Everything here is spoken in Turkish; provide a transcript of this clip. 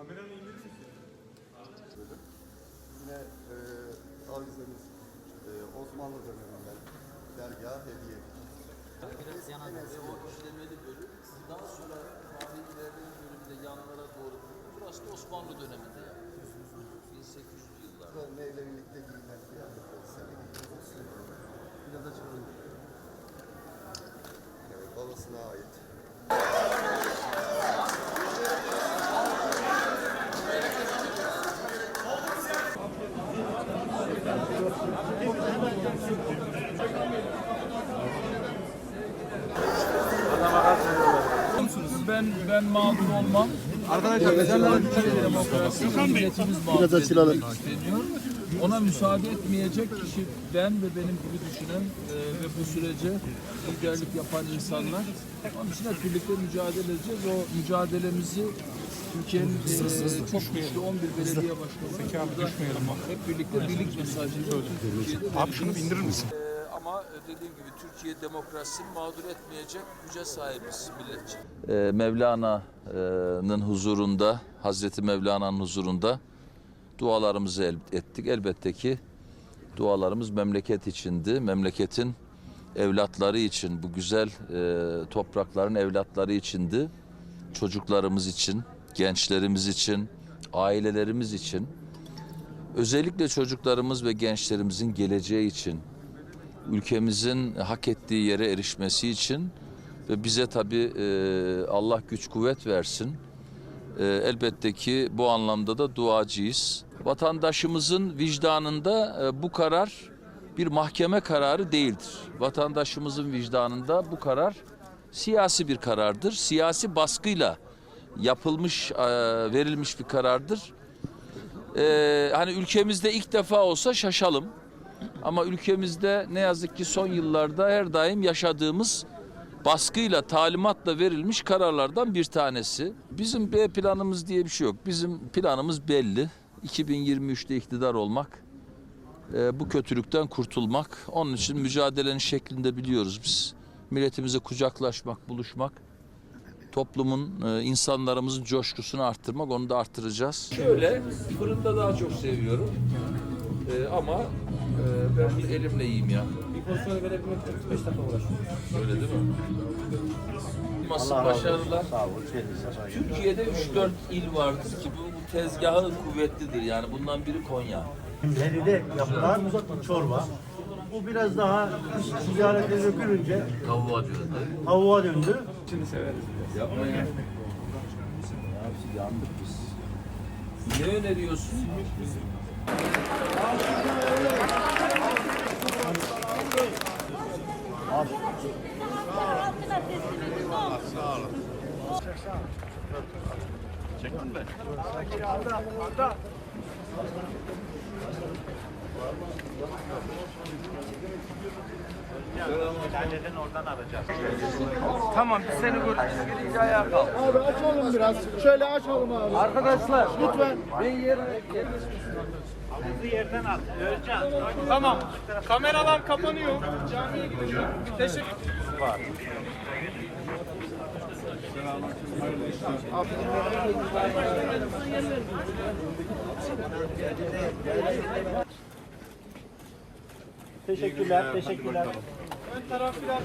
Kameranı indirir misin? Yine e, avizemiz e, Osmanlı döneminden dergah hediye. Biraz yana ve o işlemeli bölüm daha sonra tarihin ilerleyen bölümde yanlara doğru burası da Osmanlı döneminde yapılıyor. 1800'lü yıllarda. Neyle birlikte giyinen kıyafetler, sergi Biraz da çalınıyor. Evet, babasına ait. Ben ben mağdur olmam. Arkadaşlar demokrasi milletimiz mağdur Biraz açılalım. isteniyor. Ona müsaade etmeyecek kişi ben ve benim gibi düşünen e, ve bu sürece liderlik yapan insanlar. Onun için hep birlikte mücadele edeceğiz. O mücadelemizi Türkiye'nin e, çok güçlü 11 belediye başkanı hep birlikte birlik mesajını Abi şunu indirir misin? Ama dediğim gibi Türkiye demokrasisini mağdur etmeyecek güce sahibiz milletçe. Mevlana'nın huzurunda, Hazreti Mevlana'nın huzurunda dualarımızı el- ettik. Elbette ki dualarımız memleket içindi. Memleketin evlatları için, bu güzel e, toprakların evlatları içindi. Çocuklarımız için, gençlerimiz için, ailelerimiz için. Özellikle çocuklarımız ve gençlerimizin geleceği için, ülkemizin hak ettiği yere erişmesi için ve bize tabii e, Allah güç kuvvet versin. E, elbette ki bu anlamda da duacıyız. Vatandaşımızın vicdanında e, bu karar bir mahkeme kararı değildir. Vatandaşımızın vicdanında bu karar siyasi bir karardır. Siyasi baskıyla yapılmış, e, verilmiş bir karardır. E, hani ülkemizde ilk defa olsa şaşalım. Ama ülkemizde ne yazık ki son yıllarda her daim yaşadığımız baskıyla, talimatla verilmiş kararlardan bir tanesi. Bizim B planımız diye bir şey yok. Bizim planımız belli. 2023'te iktidar olmak, e, bu kötülükten kurtulmak. Onun için mücadelenin şeklinde biliyoruz biz. Milletimize kucaklaşmak, buluşmak, toplumun, e, insanlarımızın coşkusunu arttırmak, onu da arttıracağız. Şöyle, fırında daha çok seviyorum. E, ama e, ben bir elimle yiyeyim ya. Bir pozisyonu verebilmek için 45 dakika uğraşıyoruz. Öyle değil mi? Masın başarılar. Türkiye'de 3-4 il vardır ki bu, bu tezgahı kuvvetlidir. Yani bundan biri Konya. Deride yapılan çorba. Bu biraz daha ticarete dökülünce Tavuğa diyor. tavuğa döndü. Yapmayın. Ya biz yandık biz. Ne öneriyorsun? Tamam biz seni görürüz. Gelince ayağa kalk. Abi açalım biraz. Şöyle açalım abi. Arkadaşlar lütfen. Ben yerine Tamam. Kameralar kapanıyor. Camiye gidiyor. Teşekkür Teşekkürler, teşekkürler. Ön taraf biraz